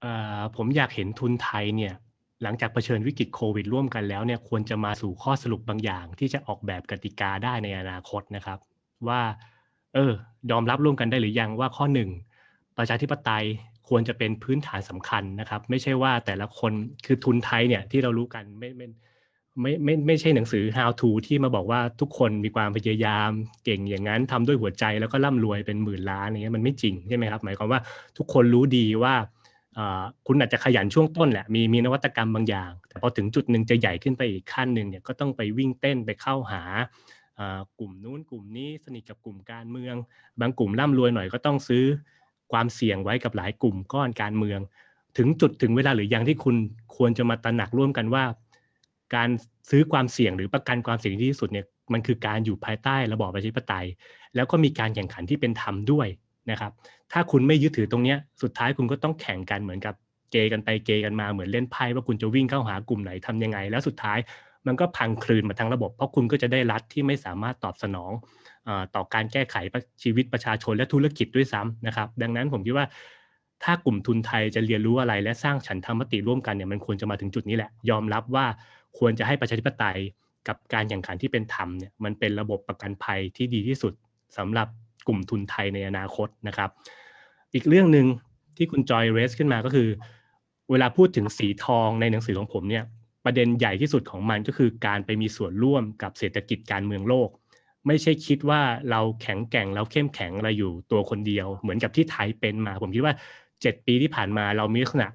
เอ่อผมอยากเห็นทุนไทยเนี่ยหลังจากเผชิญวิกฤตโควิด ร่วมกันแล้วเนี่ยควรจะมาสู่ข้อสรุปบางอย่าง ที่จะออกแบบกติกาได้ในอนาคตนะครับ ว่า เออยอมรับร่วมกันได้หรือยังว่าข้อหนึ่งประชาธิปไตยควรจะเป็นพื้นฐานสำคัญนะครับ ไม่ใช่ว่าแต่ละคนคือทุนไทยเนี่ยที่เรารู้กันไม่ไม่ไม่ไม่ไม่ใช่หนังสือ how to ที่มาบอกว่าทุกคนมีความพยายามเก่งอย่างนั้นทำด้วยหัวใจแล้วก็ร่ำรวยเป็นหมื่นล้านอย่างเงี้ยมันไม่จริงใช่ไหมครับ หมายความว่าทุกคนรู้ดีว่า คุณอาจจะขยันช่วงต้นแหละมีมีนวัตกรรมบางอย่าง แต่พอถึงจุดหนึ่งจะใหญ่ขึ้นไปอีกขั้นหนึ่งเนี่ยก็ต้องไปวิ่งเต้นไปเข้าหากลุ่มนู้นกลุ่มนี้สนิทกับกลุ่มการเมือง บางกลุ่มร่ำรวยหน่อยก็ต้องซื้อความเสี่ยงไว้กับหลายกลุ่มก้อนการเมือง ถึงจุดถึงเวลาหรือยังที่คุณควรจะมาตระหนักร่วมกันว่า การซื้อความเสี่ยงหรือประกันความเสี่ยงที่สุดเนี่ยมันคือการอยู่ภายใต้ระบอบประชาธิปไตย แล้วก็มีการแข่งขันที่เป็นธรรมด้วย นะครับ ถ้าคุณไม่ยึดถือตรงนี้สุดท้ายคุณก็ต้องแข่งกันเหมือนกับเกกันไปเกกันมาเหมือนเล่นไพ่ว่าคุณจะวิ่งเข้าหากลุ่มไหนทํำยังไง แล้วสุดท้ายมันก็พังคลืนมาทั้งระบบ เพราะคุณก็จะได้รัฐที่ไม่สามารถตอบสนองต่อการแก้ไขชีวิตประชาชนและธุรกิจด้วยซ้ำนะครับ ดังนั้นผมคิดว่าถ้ากลุ่มทุนไทยจะเรียนรู้อะไรและสร้างฉันทามติร่วมกันเนี่ยมันควรจะมาถึงจุดนี้แหละ ยอมรับว่าควรจะให้ประชาธิปไตยกับการแข่งขันที่เป็นธรรมเนี่ยมันเป็นระบบประกันภัยที่ดีที่สุดสำหรับ กลุ่มทุนไทยในอนาคตนะครับ อีกเรื่องหนึ่งที่คุณจอยเรสขึ้นมาก็คือ เวลาพูดถึงสีทองในหนังสือของผมเนี่ยประเด็นใหญ่ที่สุดของมันก็คือการไปมีส่วนร่วมกับเศรษฐกิจการเมืองโลก ไม่ใช่คิดว่าเราแข็งแกร่งเราเข้มแข็งเราอยู่ตัวคนเดียว เหมือนกับที่ไทยเป็นมา ผมคิดว่า 7 ปีที่ผ่านมาเรามีลักษณะ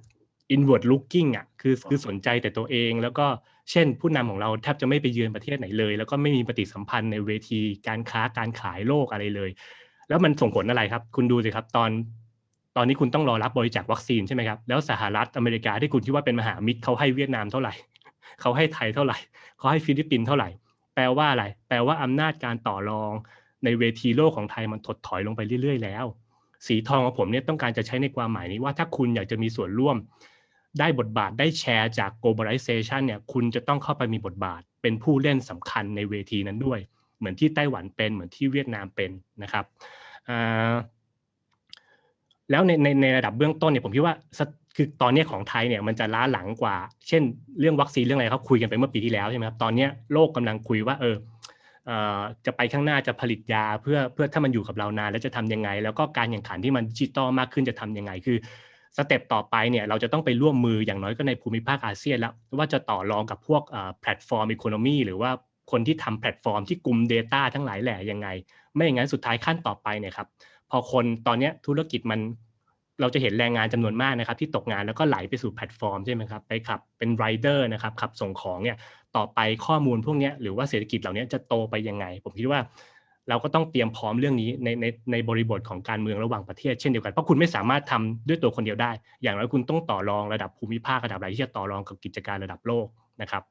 inward looking อะคือคือสนใจแต่ตัวเองแล้วก็ เช่น ผู้นำของเราแทบจะไม่ไปเยือนประเทศไหนเลย แล้วก็ไม่มีปฏิสัมพันธ์ในเวทีการค้าการขายโลกอะไรเลย แล้วมันส่งผลอะไรครับ คุณดูสิครับตอน ตอนนี้คุณต้องรอรับบริจาควัคซีนใช่ไหมครับแล้วสหรัฐอเมริกาที่คุณคิดว่าเป็นมหามิตรเขาให้เวียดนามเท่าไหร่เขาให้ไทยเท่าไหร่เขาให้ฟิลิปปินส์เท่าไหร่ แปลว่าอะไร แปลว่าอำนาจการต่อรองในเวทีโลกของไทยมันถดถอยลงไปเรื่อย ๆ แล้ว สีทองของผมเนี่ยต้องการจะใช้ในความหมายนี้ว่าถ้าคุณอยากจะมีส่วนร่วม ได้บทบาทได้แชร์จาก globalization เนี่ยคุณจะต้องเข้าไปมีบทบาท เป็นผู้เล่นสำคัญในเวทีนั้นด้วย เหมือนที่ไต้หวันเป็นเหมือนที่เวียดนามเป็นนะครับแล้วในในในระดับเบื้องต้นเนี่ยผมคิดว่าคือตอนนี้ของไทยเนี่ยมันจะล้าหลังกว่า เช่น เรื่องวัคซีนเรื่องอะไรเขาคุยกันไปเมื่อปีที่แล้วใช่ไหมครับตอนนี้โลกกำลังคุยว่าเออจะไปข้างหน้าจะผลิตยาเพื่อเพื่อถ้ามันอยู่กับเรานานแล้วจะทํำยังไง แล้วก็การแข่งขันที่มันดิจิตอลมากขึ้นจะทํำยังไง คือ สเต็ปต่อไปเนี่ยเราจะต้องไปร่วมมืออย่างน้อยก็ในภูมิภาคอาเซียนแล้ว ว่าจะต่อรองกับพวกแพลตฟอร์มอีโคโนมีหรือว่าคนที่ทำแพลตฟอร์มที่กลุ่ม Data ทั้งหลายแหล่ยังไง ไม่อย่างนั้นสุดท้ายขั้นต่อไปเนี่ยครับพอคนตอนนี้ธุรกิจมันเราจะเห็นแรงงานจำนวนมากนะครับที่ตกงานแล้วก็ไหลไปสู่แพลตฟอร์มใช่ไหมครับไปขับเป็นไรเดอร์นะครับขับส่งของเนี่ยต่อไปข้อมูลพวกนี้หรือว่าเศรษฐกิจเหล่านี้จะโตไปยังไง ผมคิดว่า เราก็ต้องเตรียมพร้อมเรื่องนี้ในในในบริบทของการเมืองระหว่างประเทศเช่นเดียวกันเพราะคุณไม่สามารถทำด้วยตัวคนเดียวได้ อย่างน้อยคุณต้องต่อรองระดับภูมิภาคระดับอะไรที่จะต่อรองกับกิจการระดับโลกนะครับ